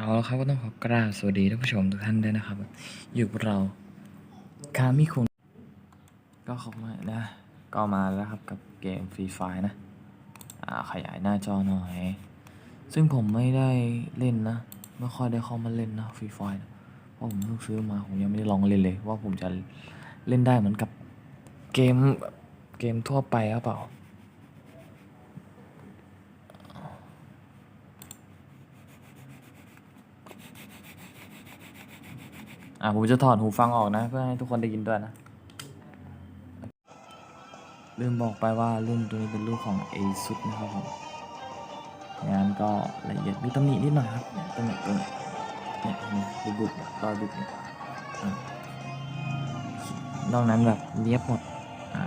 เอาละครับก็ต้องขอกราบสวัสดีท่านผู้ชมทุกท่านด้วยนะครับ อยู่กับเราคามิคุงก็ขอบมานะ ก็มาแล้วครับกับเกมฟรีไฟนะ อ่าขยายหน้าจอหน่อย ซึ่งผมไม่ได้เล่นนะ ไม่ค่อยได้เข้ามาเล่นนะฟรีไฟนะเพราะผมเพิ่งซื้อมาผมยังไม่ได้ลองเล่นเลย ว่าผมจะเล่นได้เหมือนกับเกมเกมทั่วไปหรือเปล่า อะผมจะถอดหูฟังออกนะ เพื่อให้ทุกคนได้ยินด้วยนะ ลืมบอกไปว่ารุ่นตัวนี้เป็นรุ่นของ ASUS นะครับผมงานก็ละเอียดมีตำหนินิดหน่อยครับตำหนิตรงนี้เนี่ยบุบบุบรอยบุบเนี่ยอะนอกนั้นแบบเรียบหมดอ่า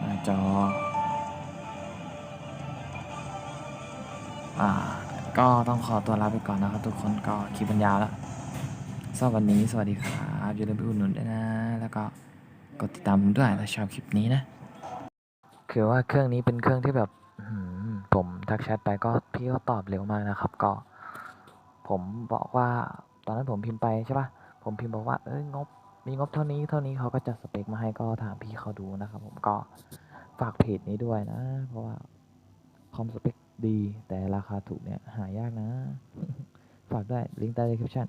หน้าจออ่าก็ต้องขอตัวลาไปก่อนนะครับทุกคนก็คลิปมันยาวแล้ว สำหรับวันนี้สวัสดีครับอย่าลืมไปอุดหนุนด้วยนะ แล้วก็กดติดตามผมด้วยถ้าชอบคลิปนี้นะ คือว่าเครื่องนี้เป็นเครื่องที่แบบผมทักแชทไปก็พี่ก็ตอบเร็วมากนะครับ ก็ ผมบอกว่าตอนนั้นผมพิมพ์ไปใช่ปะผมพิมพ์บอกว่าเอ้ยงบมีงบเท่านี้เท่านี้เขาก็จัดสเปคมาให้ก็ถามพี่เขาดูนะครับ ผมก็ฝากเพจนี้ด้วยนะ เพราะว่าคอมสเปคดีแต่ราคาถูกเนี่ยหายากนะ ฝากด้วยลิงก์ใต้ description